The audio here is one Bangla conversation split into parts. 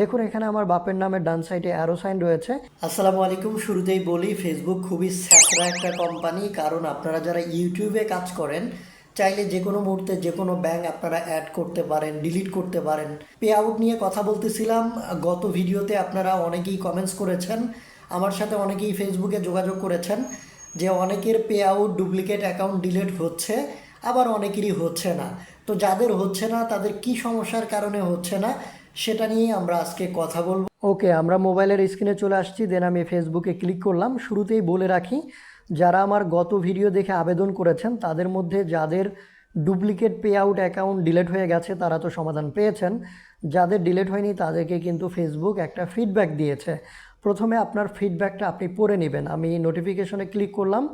দেখুন, এখানে আমার বাপের নামের ডান সাইডে অ্যারো সাইন রয়েছে। আসসালামু আলাইকুম। শুরুতেই বলি ফেসবুক খুবই স্যাঁচড়া একটা কোম্পানি কারণ আপনারা যারা ইউটিউবে কাজ করেন, চাইলে যে কোনো মুহূর্তে যে কোনো ব্যাংক আপনারা অ্যাড করতে পারেন ডিলিট করতে পারেন। পে আউট নিয়ে কথা বলতেছিলাম। গত ভিডিওতে আপনারা অনেকেই কমেন্টস করেছেন। আমার সাথে অনেকেই ফেসবুকে যোগাযোগ করেছেন যে অনেকের payout duplicate account delete হচ্ছে, আবার অনেকেরই হচ্ছে না। তো যাদের হচ্ছে না, তাদের কি সমস্যার কারণে হচ্ছে না সেটা নিয়ে আমরা আজকে কথা বলব। ওকে, আমরা মোবাইলের স্ক্রিনে চলে আসছি, দেন আমি ফেসবুকে ক্লিক করলাম। শুরুতেই বলে রাখি, যারা আমার গত ভিডিও দেখে আবেদন করেছেন, তাদের মধ্যে যাদের duplicate payout account delete হয়ে গেছে, তারা তো সমাধান পেয়েছেন। যাদের ডিলেট হয়নি, তাদেরকে কিন্তু ফেসবুক একটা ফিডব্যাক দিয়েছে। প্রথমে আপনার ফিডব্যাকটা আপনি পড়ে নেবেন। আমি নোটিফিকেশনে ক্লিক করলাম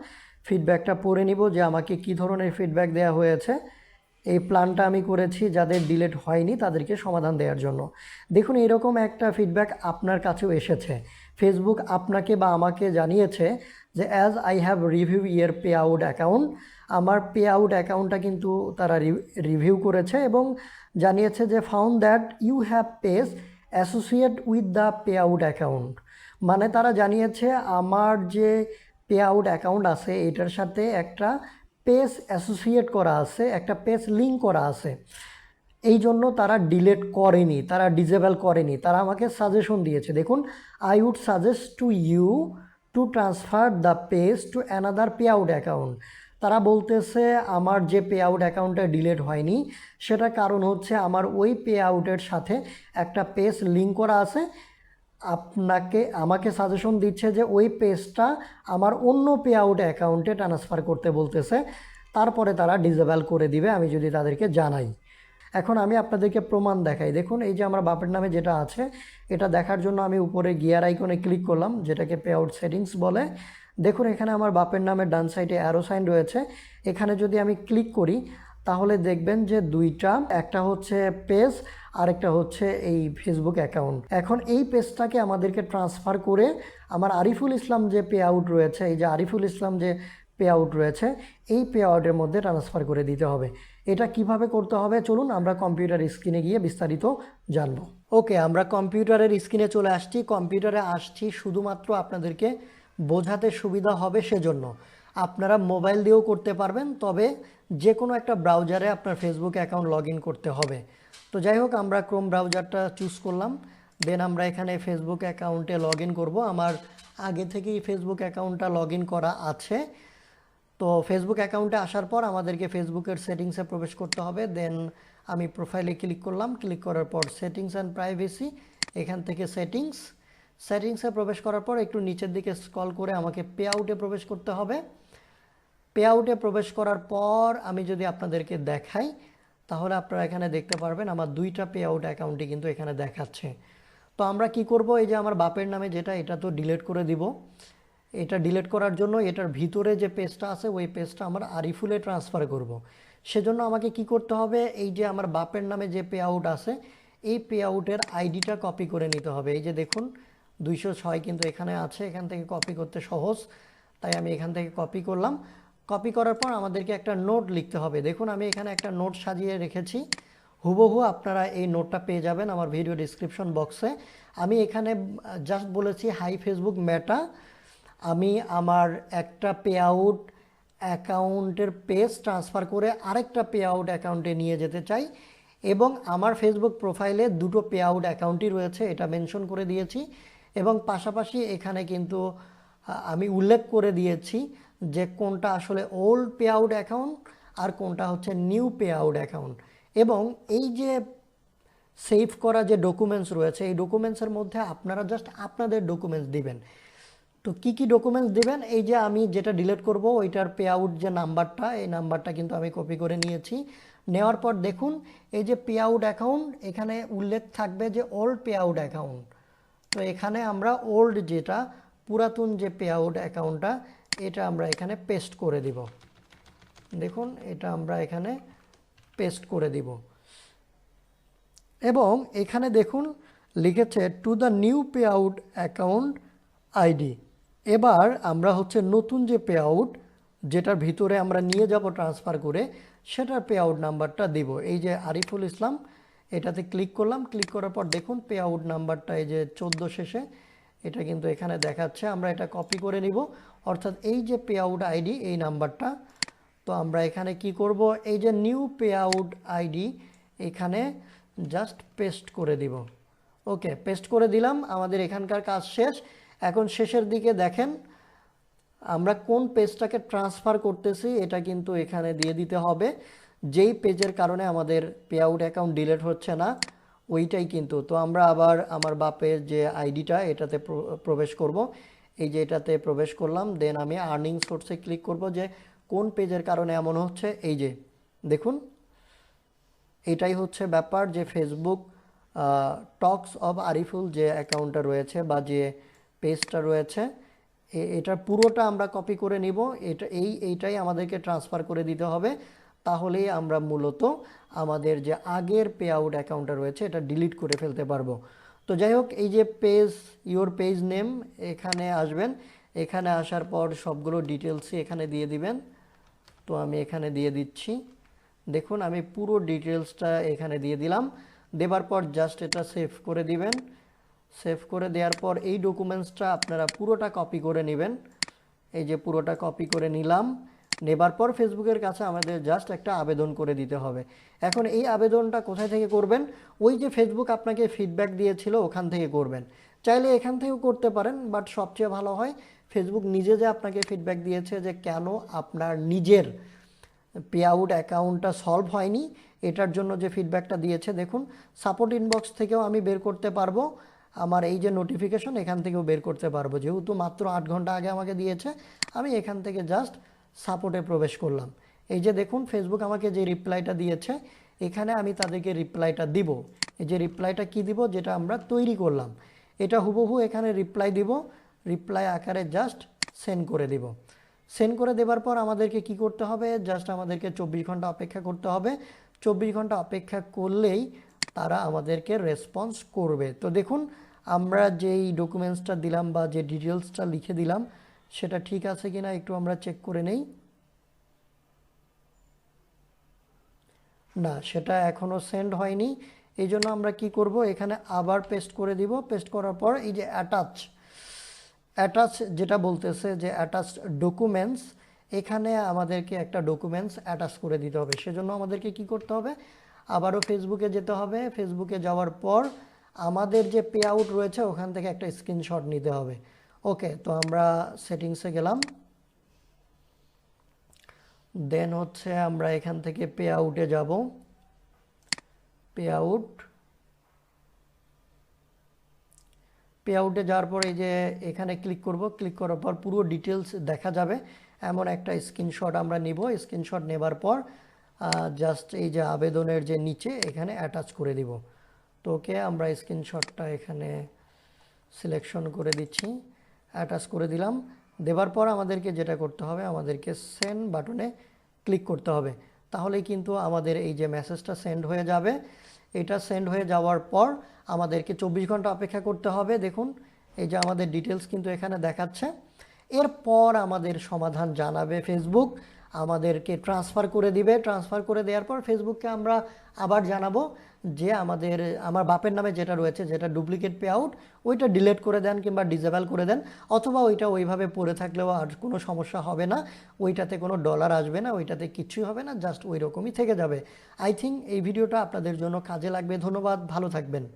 ফিডব্যাকটা পড়ে নিব যে আমাকে কি ধরনের ফিডব্যাক দেওয়া হয়েছে। এই প্ল্যানটা আমি করেছি যাদের ডিলেট হয়নি তাদেরকে সমাধান দেওয়ার জন্য। দেখুন, এরকম একটা ফিডব্যাক আপনার কাছেও এসেছে। ফেসবুক আপনাকে বা আমাকে জানিয়েছে যে as I have review your payout account আমার পে আউট অ্যাকাউন্টটা কিন্তু তারা রিভিউ করেছে এবং জানিয়েছে যে found that you have page associate with the payout account মানে তারা জানিয়েছে, আমার যে পে আউট অ্যাকাউন্ট আছে, এটার সাথে একটা পেজ অ্যাসোসিয়েট করা আছে, একটা পেজ লিঙ্ক করা আছে। এই জন্য তারা ডিলেট করেনি, তারা ডিজেবল করেনি। তারা আমাকে সাজেশন দিয়েছে, দেখুন I would suggest to you to transfer the page to another payout account তারা বলতেছে, আমার যে পে আউট অ্যাকাউন্টটা ডিলেট হয়নি সেটা কারণ হচ্ছে আমার ওই পে আউটের সাথে একটা পেজ লিঙ্ক করা আছে। আপনাকে, আমাকে সাজেশন দিচ্ছে যে ওই পেজটা আমার অন্য পে আউট অ্যাকাউন্টে ট্রান্সফার করতে বলতেছে। তারপরে তারা ডিজেবল করে দিবে, আমি যদি তাদেরকে জানাই। এখন আমি আপনাদেরকে প্রমাণ দেখাই। দেখুন, এই যে আমার বাপের নামে যেটা আছে, এটা দেখার জন্য আমি উপরে গিয়ার আইকনে ক্লিক করলাম, যেটাকে পে আউট সেটিংস বলে। দেখুন, এখানে আমার বাপের নামের ডান সাইডে অ্যারো সাইন রয়েছে। এখানে যদি আমি ক্লিক করি তাহলে দেখবেন যে দুইটা, একটা হচ্ছে পেজ, আরেকটা হচ্ছে এই ফেসবুক অ্যাকাউন্ট এখন এই পেজটাকে আমাদেরকে ট্রান্সফার করে আমার আরিফুল ইসলাম যে পে আউট রয়েছে, এই যে আরিফুল ইসলাম যে পে আউট রয়েছে, এই পে আউটের মধ্যে ট্রান্সফার করে দিতে হবে। এটা কীভাবে করতে হবে? চলুন আমরা কম্পিউটার স্ক্রিনে গিয়ে বিস্তারিত জানব। ওকে আমরা কম্পিউটারের স্ক্রিনে চলে আসছি। কম্পিউটারে আসছি শুধুমাত্র আপনাদেরকে বোঝাতে সুবিধা হবে সেজন্য। আপনারা মোবাইল দিয়েও করতে পারবেন, তবে যে কোনো একটা ব্রাউজারে আপনার ফেসবুক অ্যাকাউন্ট লগ করতে হবে। তো যাই হোক, আমরা ক্রোম ব্রাউজারটা চুজ করলাম দেন আমরা এখানে ফেসবুক অ্যাকাউন্টে লগ করব। আমার আগে থেকেই ফেসবুক অ্যাকাউন্টটা লগ করা আছে। তো ফেসবুক অ্যাকাউন্টে আসার পর আমাদেরকে ফেসবুকের সেটিংসে প্রবেশ করতে হবে। দেন আমি প্রোফাইলে ক্লিক করলাম। ক্লিক করার পর সেটিংস অ্যান্ড প্রাইভেসি এখান থেকে সেটিংস সেটিংসে প্রবেশ করার পর একটু নিচের দিকে স্ক্রল করে আমাকে পে আউটে প্রবেশ করতে হবে। পে আউটে প্রবেশ করার পর আমি যদি আপনাদেরকে দেখাই, তাহলে আপনারা এখানে দেখতে পারবেন আমার দুইটা পে আউট অ্যাকাউন্টই কিন্তু এখানে দেখাচ্ছে। তো আমরা কি করব? এই যে আমার বাপের নামে যেটা, এটা তো ডিলেট করে দিব। এটা ডিলেট করার জন্য এটার ভিতরে যে পেজটা আছে, ওই পেজটা আমার আরিফুলে ট্রান্সফার করব। সেজন্য আমাকে কি করতে হবে? এই যে আমার বাপের নামে যে পে আউট আছে, এই পে আউটের আইডিটা কপি করে নিতে হবে। এই যে দেখুন দুইশো ছয় কিন্তু এখানে আছে, এখান থেকে কপি করতে সহজ। তাই আমি এখান থেকে কপি করলাম। কপি করার পর আমাদেরকে একটা নোট লিখতে হবে। দেখুন, আমি এখানে একটা নোট সাজিয়ে রেখেছি। হুবহু আপনারা এই নোটটা পেয়ে যাবেন আমার ভিডিও ডিসক্রিপশন বক্সে আমি এখানে জাস্ট বলেছি হাই ফেসবুক ম্যাটা আমি আমার একটা পে আউট অ্যাকাউন্টের পেজ ট্রান্সফার করে আরেকটা পে আউট অ্যাকাউন্টে নিয়ে যেতে চাই এবং আমার ফেসবুক প্রোফাইলে দুটো পে আউট অ্যাকাউন্টই রয়েছে, এটা মেনশন করে দিয়েছি। এবং পাশাপাশি এখানে কিন্তু আমি উল্লেখ করে দিয়েছি যে কোনটা আসলে ওল্ড পে আউট অ্যাকাউন্ট আর কোনটা হচ্ছে নিউ পে আউট অ্যাকাউন্ট এবং এই যে সেভ করা যে ডকুমেন্টস রয়েছে, এই ডকুমেন্টসের মধ্যে আপনারা জাস্ট আপনাদের ডকুমেন্টস দিবেন। তো কি কি ডকুমেন্টস দিবেন? এই যে আমি যেটা ডিলিট করব, ওইটার পে আউট যে নাম্বারটা, এই নাম্বারটা কিন্তু আমি কপি করে নিয়েছি। নেওয়ার পর দেখুন, এই যে পে আউট অ্যাকাউন্ট এখানে উল্লেখ থাকবে যে ওল্ড পে আউট অ্যাকাউন্ট তো এখানে আমরা ওল্ড যেটা, পুরাতন যে পে আউট অ্যাকাউন্টটা এটা আমরা এখানে পেস্ট করে দিব। দেখুন, এটা আমরা এখানে পেস্ট করে দিব। এবং এখানে দেখুন, লিখেছে to the new payout account ID এবার আমরা হচ্ছে নতুন যে পে আউট যেটার ভিতরে আমরা নিয়ে যাব ট্রান্সফার করে, সেটার পে আউট নাম্বারটা দিব। এই যে আরিফুল ইসলাম এটাতে ক্লিক করলাম ক্লিক করার পর দেখুন পে আউট নাম্বারটা এই যে চোদ্দ শেষে, এটা কিন্তু এখানে দেখাচ্ছে। আমরা এটা কপি করে নিব। অর্থাৎ এই যে পে আউট আইডি এই নাম্বারটা তো আমরা এখানে কি করব? এই যে নিউ পে আউট আইডি এখানে জাস্ট পেস্ট করে দিব। ওকে পেস্ট করে দিলাম। আমাদের এখানকার কাজ শেষ। এখন শেষের দিকে দেখেন, আমরা কোন পেজটাকে ট্রান্সফার করতেছি, এটা কিন্তু এখানে দিয়ে দিতে হবে। যেই পেজের কারণে আমাদের পে আউট অ্যাকাউন্ট ডিলেট হচ্ছে না, ওইটাই কিন্তু। তো আমরা আবার আমার বাপের যে আইডিটা, এটাতে প্রবেশ করব। এই যে এটাতে প্রবেশ করলাম দেন আমি আর্নিং সোর্সে ক্লিক করব যে কোন পেজের কারণে এমন হচ্ছে। এই যে, দেখুন। এটাই হচ্ছে ব্যাপার যে ফেসবুক টক্স অফ আরিফুল যে অ্যাকাউন্টটা রয়েছে বা যে পেজটা রয়েছে এটার পুরোটা আমরা কপি করে নিব। এটা, এই, এইটাই আমাদেরকে ট্রান্সফার করে দিতে হবে। তাহলেই আমরা মূলত আমাদের যে আগের পে আউট অ্যাকাউন্টটা রয়েছে, এটা ডিলিট করে ফেলতে পারব। তো যাই হোক, এই যে পেজ ইওর পেজ নেম এখানে আসবেন। এখানে আসার পর সবগুলো ডিটেলসই এখানে দিয়ে দিবেন। তো আমি এখানে দিয়ে দিচ্ছি। দেখুন, আমি পুরো ডিটেলসটা এখানে দিয়ে দিলাম। দেবার পর জাস্ট এটা সেভ করে দিবেন। সেভ করে দেওয়ার পর এই ডকুমেন্টসটা আপনারা পুরোটা কপি করে নেবেন। এই যে পুরোটা কপি করে নিলাম। নেবার পর ফেসবুকের কাছে আমাদের জাস্ট একটা আবেদন করে দিতে হবে। এখন এই আবেদনটা কোথায় থেকে করবেন? ওই যে ফেসবুক আপনাকে ফিডব্যাক দিয়েছিল, ওখান থেকে করবেন। চাইলে এখান থেকেও করতে পারেন বাট সবচেয়ে ভালো হয় ফেসবুক নিজে যে আপনাকে ফিডব্যাক দিয়েছে যে কেন আপনার নিজের পে আউট অ্যাকাউন্টটা সলভ হয়নি, এটার জন্য যে ফিডব্যাকটা দিয়েছে, দেখুন সাপোর্ট ইনবক্স থেকেও আমি বের করতে পারব, আমার এই যে নোটিফিকেশন এখান থেকেও বের করতে পারব। যেহেতু মাত্র আট ঘণ্টা আগে আমাকে দিয়েছে, আমি এখান থেকে জাস্ট সাপোর্টে প্রবেশ করলাম। এই যে দেখুন ফেসবুক আমাকে যে রিপ্লাইটা দিয়েছে, এখানে আমি তাদেরকে রিপ্লাইটা দিব। এই যে রিপ্লাইটা কি দিব? যেটা আমরা তৈরি করলাম। এটা হুবহু এখানে রিপ্লাই দিব। রিপ্লাই আকারে জাস্ট সেন্ড করে দিব। সেন্ড করে দেওয়ার পর আমাদেরকে কি করতে হবে? জাস্ট আমাদেরকে চব্বিশ ঘণ্টা অপেক্ষা করতে হবে। চব্বিশ ঘণ্টা অপেক্ষা করলেই তারা আমাদেরকে রেসপন্স করবে। তো দেখুন, আমরা যেই ডকুমেন্টসটা দিলাম বা যে ডিটেলসটা লিখে দিলাম সেটা ঠিক আছে কিনা একটু আমরা চেক করে নেই। না, সেটা এখনও সেন্ড হয়নি। এই জন্য আমরা কি করব? এখানে আবার পেস্ট করে দিব। পেস্ট করার পর এই যে অ্যাটাচ অ্যাটাচ যেটা বলতেছে যে অ্যাটাচ ডকুমেন্টস এখানে আমাদেরকে একটা ডকুমেন্টস অ্যাটাচ করে দিতে হবে। সেজন্য আমাদেরকে কি করতে হবে? আবারও ফেসবুকে যেতে হবে। ফেসবুকে যাওয়ার পর আমাদের যে পে আউট রয়েছে, ওখান থেকে একটা স্ক্রিনশট নিতে হবে। ওকে তো আমরা সেটিংসে গেলাম। দেন হচ্ছে আমরা এখান থেকে পে আউটে যাব। পে আউট পে আউটে যাওয়ার পর এই যে এখানে ক্লিক করব ক্লিক করার পর পুরো ডিটেলস দেখা যাবে। এমন একটা স্ক্রিনশট আমরা নিব স্ক্রিনশট নেবার পর জাস্ট এই যে আবেদনের যে নিচে, এখানে অ্যাটাচ করে দিব। তো ওকে আমরা স্ক্রিনশটটা এখানে সিলেকশন করে দিচ্ছি। অ্যাটাচ করে দিলাম। দেবার পর আমাদেরকে যেটা করতে হবে, আমাদেরকে সেন্ড বাটনে ক্লিক করতে হবে। তাহলে কিন্তু আমাদের এই যে মেসেজটা সেন্ড হয়ে যাবে। এটা সেন্ড হয়ে যাওয়ার পর আমাদেরকে চব্বিশ ঘণ্টা অপেক্ষা করতে হবে। দেখুন, এই যে আমাদের ডিটেলস কিন্তু এখানে দেখাচ্ছে। এরপর আমাদের সমাধান জানাবে ফেসবুক আমাদেরকে ট্রান্সফার করে দিবে। ট্রান্সফার করে দেওয়ার পর ফেসবুককে আমরা আবার জানাব যে আমাদের, আমার বাপের নামে যেটা রয়েছে, যেটা ডুপ্লিকেট পে আউট ওইটা ডিলেট করে দেন কিংবা ডিজেবল করে দেন, অথবা ওইটা ওইভাবে পড়ে থাকলেও আর কোনো সমস্যা হবে না। ওইটাতে কোনো ডলার আসবে না, ওইটাতে কিছুই হবে না জাস্ট ওই রকমই থেকে যাবে। আই থিঙ্ক এই ভিডিওটা আপনাদের জন্য কাজে লাগবে। ধন্যবাদ, ভালো থাকবেন।